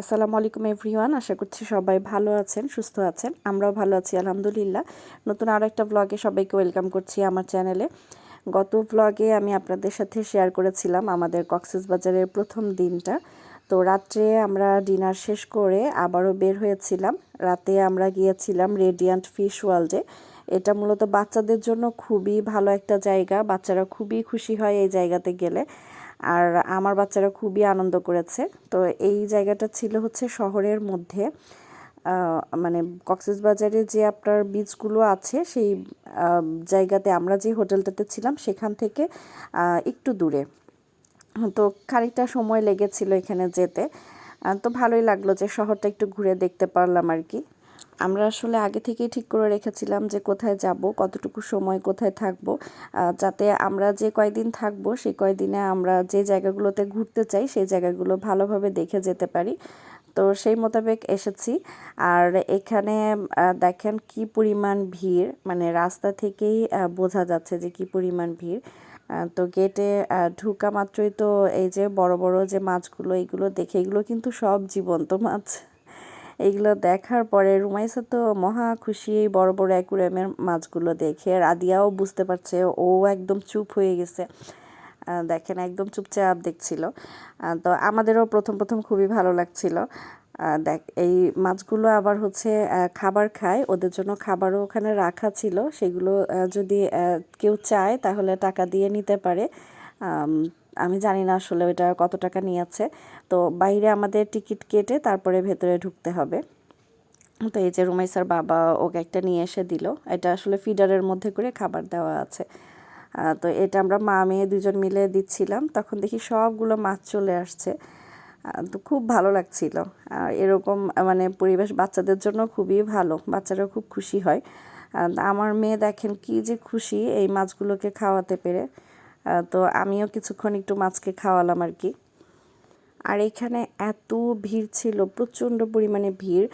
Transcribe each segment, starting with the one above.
আসসালামু আলাইকুম এভরিওয়ান, আশা করছি সবাই ভালো আছেন, সুস্থ আছেন, আমরাও ভালো আছি, আলহামদুলিল্লাহ। নতুন আরও একটা ব্লগে সবাইকে ওয়েলকাম করছি আমার চ্যানেলে গত ব্লগে আমি আপনাদের সাথে শেয়ার করেছিলাম আমাদের কক্সেস বাজারের প্রথম দিনটা। তো রাত্রে আমরা ডিনার শেষ করে আবারও বের হয়েছিলাম। রাতে আমরা গিয়েছিলাম রেডিয়ান্ট ফিশ ওয়ার্ল্ডে এটা মূলত বাচ্চাদের জন্য খুবই ভালো একটা জায়গা, বাচ্চারা খুবই খুশি হয় এই জায়গাতে গেলে। আর আমার বাচ্চারা খুবই আনন্দ করেছে। তো এই জায়গাটা ছিল হচ্ছে শহরের মধ্যে। মানে কক্সবাজারে যে আপনার বিচগুলো আছে, সেই জায়গাতে আমরা যে হোটেলটাতে ছিলাম, সেখান থেকে একটু দূরে। তো খানিকটা সময় লেগেছিল এখানে যেতে। তো ভালোই লাগল যে শহরটা একটু ঘুরে দেখতে পারলাম আর কি। আমরা আসলে আগে থেকেই ঠিক করে রেখেছিলাম যে কোথায় যাব, কতটুকু সময় কোথায় থাকব। যাতে আমরা যে কয়দিন থাকব সেই কয়দিনে আমরা যে জায়গাগুলোতে ঘুরতে চাই, সেই জায়গাগুলো ভালোভাবে দেখে যেতে পারি। তো সেই মোতাবেক এসেছি। আর এখানে দেখেন কি পরিমাণ ভিড় মানে রাস্তা থেকেই বোঝা যাচ্ছে যে কি পরিমাণ ভিড়। তো গেটে ঢুকা মাত্রই তো এই যে বড় বড় যে মাছগুলো, এগুলো দেখে, এগুলো কিন্তু সব জীবন্ত মাছ। এইগুলো দেখার পরে রুমাইসা তো মহা খুশি বড় বড় অ্যাকুরিয়ামের মাছগুলো দেখে। রাদিয়াও বুঝতে পারছে, ও একদম চুপ হয়ে গেছে। দেখেন, একদম চুপচাপ দেখছিল। তো আমাদেরও প্রথম প্রথম খুবই ভালো লাগছিল। দেখ, এই মাছগুলো আবার হচ্ছে খাবার খায়। ওদের জন্য খাবারও ওখানে রাখা ছিল। সেগুলো যদি কেউ চায় তাহলে টাকা দিয়ে নিতে পারে। আমি জানি না আসলে ওইটা কত টাকা নিয়েছে। তো বাইরে আমাদের টিকিট কেটে তারপরে ভেতরে ঢুকতে হবে। তো এই যে রুমাইসার বাবা ওকে একটা নিয়ে এসে দিল। এটা আসলে ফিডারের মধ্যে করে খাবার দেওয়া আছে। তো এটা আমরা মা, মেয়ে দুজন মিলে দিচ্ছিলাম। তখন দেখি সবগুলো মাছ চলে আসছে। তো খুব ভালো লাগছিল। আর এরকম মানে পরিবেশ বাচ্চাদের জন্য খুবই ভালো। বাচ্চারা খুব খুশি হয়। আমার মেয়ে দেখেন কি যে খুশি এই মাছগুলোকে খাওয়াতে পেরে। তো আমিও কিছুক্ষণ একটু মাছকে খাওয়ালাম আর কি। আর এখানে এত ভিড় ছিল, প্রচণ্ড পরিমাণে ভিড়।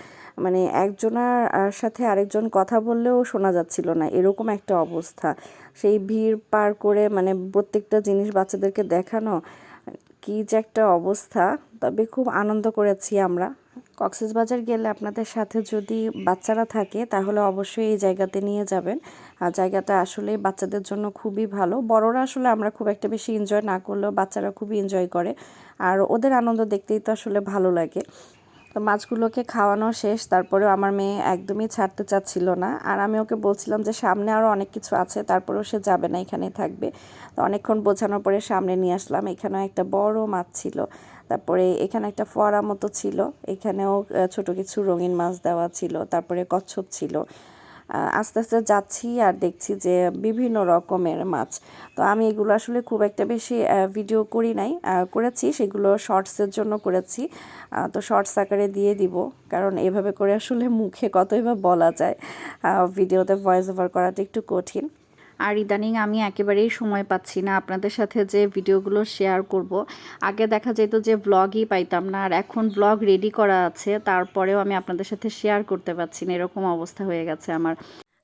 মানে একজনার সাথে আরেকজন কথা বললেও শোনা যাচ্ছিল না, এরকম একটা অবস্থা। সেই ভিড় পার করে মানে প্রত্যেকটা জিনিস বাচ্চাদেরকে দেখানো, কী যে একটা অবস্থা। তবে খুব আনন্দ করেছি আমরা। কক্সেস বাজার গেলে আপনাদের সাথে যদি বাচ্চারা থাকে, তাহলে অবশ্যই এই জায়গাতে নিয়ে যাবেন। আর জায়গাটা আসলে বাচ্চাদের জন্য খুবই ভালো। বড়রা আসলে আমরা খুব একটা বেশি এনজয় না করলেও বাচ্চারা খুবই এনজয় করে। আর ওদের আনন্দ দেখতেই তো আসলে ভালো লাগে। তো মাছগুলোকে খাওয়ানো শেষ, তারপরেও আমার মেয়ে একদমই ছাড়তে চাচ্ছিল না। আর আমি ওকে বলছিলাম যে, সামনে আরও অনেক কিছু আছে, তারপরেও সে যাবে না এখানে থাকবে। তো অনেকক্ষণ বোঝানোর পরে সামনে নিয়ে আসলাম। এখানেও একটা বড় মাছ ছিল। তারপরে এখানে একটা ফোয়ারা মতো ছিল, এখানেও ছোট কিছু রঙিন মাছ দেওয়া ছিল, তারপরে কচ্ছপ ছিল। আস্তে আস্তে যাচ্ছি আর দেখছি যে বিভিন্ন রকমের মাছ। তো আমি এগুলো আসলে খুব একটা বেশি ভিডিও করি নাই। করেছি, সেগুলো শর্টসের জন্য করেছি। তো শর্টস আকারে দিয়ে দিব, কারণ এভাবে করে আসলে মুখে কতই বা বলা যায়। ভিডিওতে ভয়েস ওভার করাটা একটু কঠিন। আর ইদানিং আমি একেবারেই সময় পাচ্ছি না আপনাদের সাথে যে ভিডিওগুলো শেয়ার করব। আগে দেখা যেত যে ব্লগই পাইতাম না, আর এখন ব্লগ রেডি করা আছে, তারপরেও আমি আপনাদের সাথে শেয়ার করতে পারছি না, এরকম অবস্থা হয়ে গেছে আমার।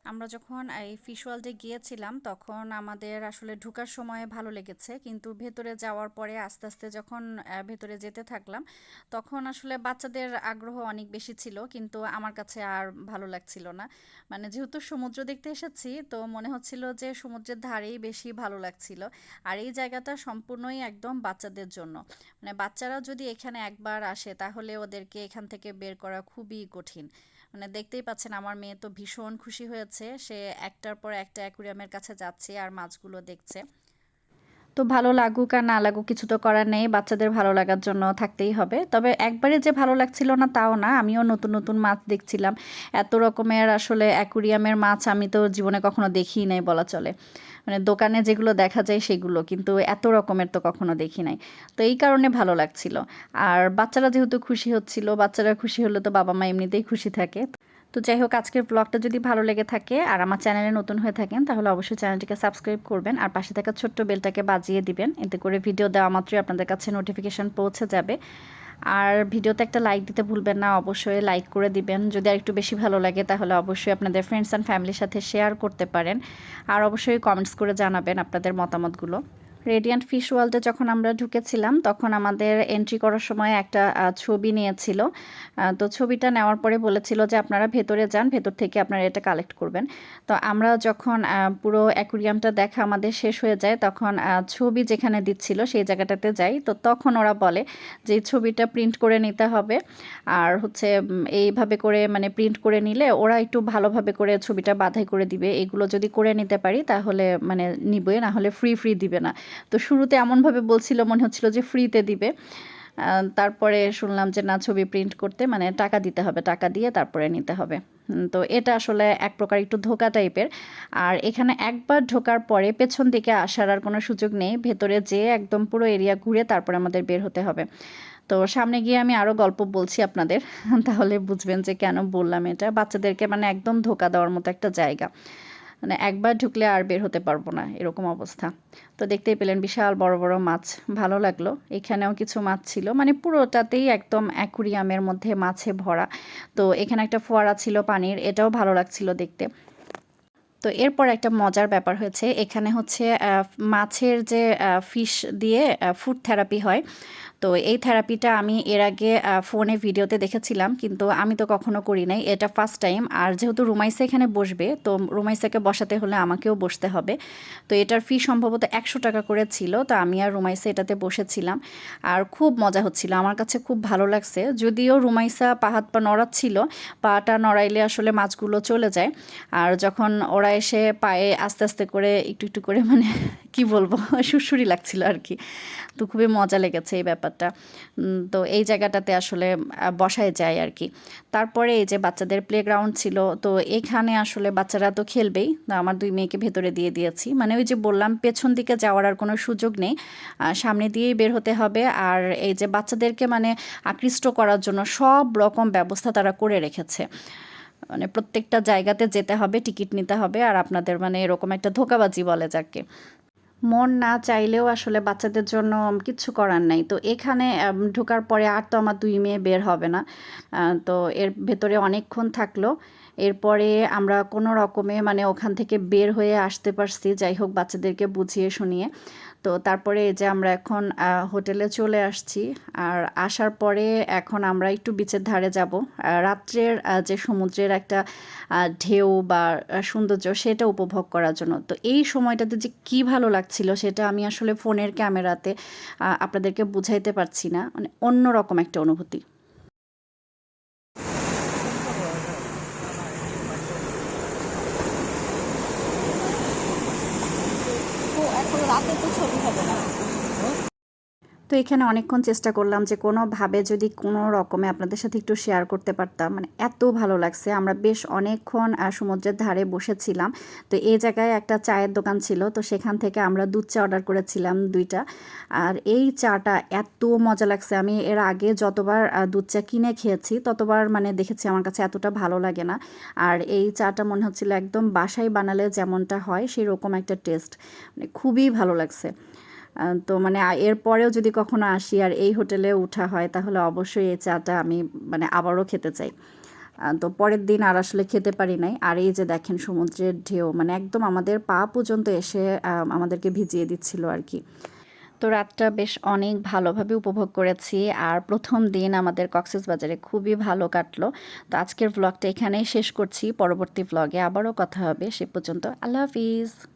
আমরা যখন এই ফিশ ওয়ার্ল্ডে গিয়েছিলাম, তখন আমাদের আসলে ঢুকার সময় ভালো লেগেছে। কিন্তু ভেতরে যাওয়ার পরে আস্তে আস্তে যখন ভেতরে যেতে থাকলাম, তখন আসলে বাচ্চাদের আগ্রহ অনেক বেশি ছিল। কিন্তু আমার কাছে আর ভালো লাগছিল না। মানে যেহেতু সমুদ্র দেখতে এসেছি, তো মনে হচ্ছিল যে সমুদ্রের ধারেই বেশি ভালো লাগছিল। আর এই জায়গাটা সম্পূর্ণই একদম বাচ্চাদের জন্য। মানে বাচ্চারা যদি এখানে একবার আসে, তাহলে ওদেরকে এখান থেকে বের করা খুবই কঠিন। মানে দেখতেই পাচ্ছেন আমার মেয়ে তো ভীষণ খুশি হয়েছে। সে একটার পর একটা অ্যাকুরিয়ামের কাছে যাচ্ছে আর মাছগুলো দেখছে। তো ভালো লাগুক আর না লাগুক কিছু তো করার নেই, বাচ্চাদের ভালো লাগার জন্য থাকতেই হবে। তবে একবারে যে ভালো লাগছিল না তাও না, আমিও নতুন নতুন মাছ দেখছিলাম। এত রকমের আসলে অ্যাকুরিয়ামের মাছ আমি তো জীবনে কখনো দেখিই নাই বলা চলে। মানে দোকানে যেগুলো দেখা যায় সেগুলো, কিন্তু এত রকমের তো কখনো দেখি নাই। তো এই কারণে ভালো লাগছিল। আর বাচ্চারা যেহেতু খুশি হচ্ছিল, বাচ্চারা খুশি হলে তো বাবা মা এমনিতেই খুশি থাকে। তো যাই হোক, আজকের ব্লগটা যদি ভালো লেগে থাকে আর আমার চ্যানেলে নতুন হয়ে থাকেন, তাহলে অবশ্যই চ্যানেলটিকে সাবস্ক্রাইব করবেন আর পাশে থাকা ছোট্ট বেলটাকে বাজিয়ে দিবেন। এতে করে ভিডিও দেওয়া মাত্রই আপনাদের কাছে নোটিফিকেশান পৌঁছে যাবে। আর ভিডিওতে একটা লাইক দিতে ভুলবেন না, অবশ্যই লাইক করে দিবেন। যদি আর একটু বেশি ভালো লাগে, তাহলে অবশ্যই আপনাদের ফ্রেন্ডস অ্যান্ড ফ্যামিলির সাথে শেয়ার করতে পারেন। আর অবশ্যই কমেন্টস করে জানাবেন আপনাদের মতামতগুলো। রেডিয়ান্ট ফিশ ওয়ার্ল্ডে যখন আমরা ঢুকেছিলাম, তখন আমাদের এন্ট্রি করার সময় একটা ছবি নিয়েছিল। তো ছবিটা নেওয়ার পরে বলেছিল যে, আপনারা ভেতরে যান, ভেতর থেকে আপনারা এটা কালেক্ট করবেন। তো আমরা যখন পুরো অ্যাকুরিয়ামটা দেখা আমাদের শেষ হয়ে যায়, তখন ছবি যেখানে দিচ্ছিল সেই জায়গাটাতে যাই। তো তখন ওরা বলে যে ছবিটা প্রিন্ট করে নিতে হবে। আর হচ্ছে এইভাবে করে মানে প্রিন্ট করে নিলে ওরা একটু ভালোভাবে করে ছবিটা বাধাই করে দিবে। এগুলো যদি করে নিতে পারি, তাহলে মানে নিবে, না হলে ফ্রি ফ্রি দিবে না। তো শুরুতে এমনভাবে বলছিল, মনে হচ্ছিল যে ফ্রিতে দিবে। তারপরে শুনলাম যে না, ছবি প্রিন্ট করতে মানে টাকা দিতে হবে, টাকা দিয়ে তারপরে নিতে হবে। তো এটা আসলে এক প্রকার একটু ধোকা টাইপের আর এখানে একবার ঢোকার পরে পেছন দিকে আসার আর কোনো সুযোগ নেই। ভেতরে যেয়ে একদম পুরো এরিয়া ঘুরে তারপরে আমাদের বের হতে হবে। তো সামনে গিয়ে আমি আরও গল্প বলছি আপনাদের। তাহলে বুঝবেন যে কেন বললাম এটা। বাচ্চাদেরকে মানে একদম ধোকা দেওয়ার মতো একটা জায়গা। মানে একবার ঢুকলে আর বের হতে পারব না, এরকম অবস্থা। তো দেখতেই পেলেন বিশাল বড় বড় মাছ, ভালো লাগল। এখানেও কিছু মাছ ছিল মানে পুরোটাতেই একদম অ্যাকুরিয়ামের মধ্যে মাছে ভরা। তো এখানে একটা ফোয়ারা ছিল পানির, এটাও ভালো লাগছিল দেখতে। তো এরপর একটা মজার ব্যাপার হয়েছে, এখানে হচ্ছে মাছের যে ফিশ দিয়ে ফুড থেরাপি হয়। তো এই থেরাপিটা আমি এর আগে ফোনে ভিডিওতে দেখেছিলাম, কিন্তু আমি তো কখনো করি নাই। এটা ফার্স্ট টাইম আর যেহেতু রুমাইসা এখানে বসবে, তো রুমাইসাকে বসাতে হলে আমাকেও বসতে হবে। তো এটার ফি সম্ভবত একশো টাকা করে ছিল, তো আমি আর রুমাইসা এটাতে বসেছিলাম। আর খুব মজা হচ্ছিল, আমার কাছে খুব ভালো লাগছে। যদিও রুমাইসা পা, হাত, পা নড়াচ্ছিল, পাটা নড়াইলে আসলে মাছগুলো চলে যায়। আর যখন ওরা এসে পায়ে আস্তে আস্তে করে একটু একটু করে মানে কি বলব সুরসুরি লাগছিল আর কি। তো খুবই মজা লেগেছে এই ব্যাপারটা। তো এই জায়গাটাতে আসলে বসায় যায় আর কি তারপরে এই যে বাচ্চাদের প্লেগ্রাউন্ড ছিল, তো এখানে আসলে বাচ্চারা তো খেলবেই। আমার দুই মেয়েকে ভেতরে দিয়ে দিয়েছি। মানে ওই যে বললাম, পেছন দিকে যাওয়ার আর কোনো সুযোগ নেই। সামনে দিয়েই বের হতে হবে। আর এই যে বাচ্চাদেরকে মানে আকৃষ্ট করার জন্য সব রকম ব্যবস্থা তারা করে রেখেছে। মানে প্রত্যেকটা জায়গাতে যেতে হবে, টিকিট নিতে হবে। আর আপনাদের মানে এরকম একটা ধোকাবাজি বলে যাকে। মন না চাইলেও আসলে বাচ্চাদের জন্য কিচ্ছু করার নাই। তো এখানে ঢোকার পরে আর তো আমার দুই মেয়ে বের হবে না। তো এর ভেতরে অনেকক্ষণ থাকল। এরপরে আমরা কোনো রকমে মানে ওখান থেকে বের হয়ে আসতে পারছি। যাই হোক, বাচ্চাদেরকে বুঝিয়ে শুনিয়ে। তো তারপরে এই যে আমরা এখন হোটেলে চলে আসছি। আর আসার পরে এখন আমরা একটু বিচের ধারে যাব। রাত্রের যে সমুদ্রের একটা ঢেউ বা সৌন্দর্য সেটা উপভোগ করার জন্য। তো এই সময়টাতে যে কি ভালো লাগছিল সেটা আমি আসলে ফোনের ক্যামেরাতে আপনাদেরকে বুঝাইতে পারছি না। মানে অন্যরকম একটা অনুভূতি। এখন রাতে তো ছবি হবে না তো এখানে অনেকক্ষণ চেষ্টা করলাম যে কোনোভাবে যদি কোনো রকমে আপনাদের সাথে একটু শেয়ার করতে পারতাম। মানে এত ভালো লাগছে। আমরা বেশ অনেকক্ষণ সমুদ্রের ধারে বসেছিলাম। তো এই জায়গায় একটা চায়ের দোকান ছিল। তো সেখান থেকে আমরা দুধ চা অর্ডার করেছিলাম দুইটা। আর এই চাটা এত মজা লাগছে। আমি এর আগে যতবার দুধ চা কিনে খেয়েছি, ততবার মানে দেখেছি আমার কাছে এতটা ভালো লাগে না। আর এই চাটা মনে হচ্ছিল একদম বাসায় বানালে যেমনটা হয়, সেরকম একটা টেস্ট মানে খুবই ভালো লাগছে। তো মানে এরপরেও যদি কখনো আসি আর এই হোটেলে উঠা হয়, তাহলে অবশ্যই এই চাটা আমি মানে আবারও খেতে চাই। তো পরের দিন আর আসলে খেতে পারি নাই। আর এই যে দেখেন সমুদ্রের ঢেউ মানে একদম আমাদের পা পর্যন্ত এসে আমাদেরকে ভিজিয়ে দিচ্ছিল আর কি। তো রাতটা বেশ অনেক ভালোভাবে উপভোগ করেছি। আর প্রথম দিন আমাদের কক্সেস বাজারে খুবই ভালো কাটলো। তো আজকের ব্লগটা এখানেই শেষ করছি। পরবর্তী ব্লগে আবারও কথা হবে। সে পর্যন্ত আল্লাহ হাফিজ।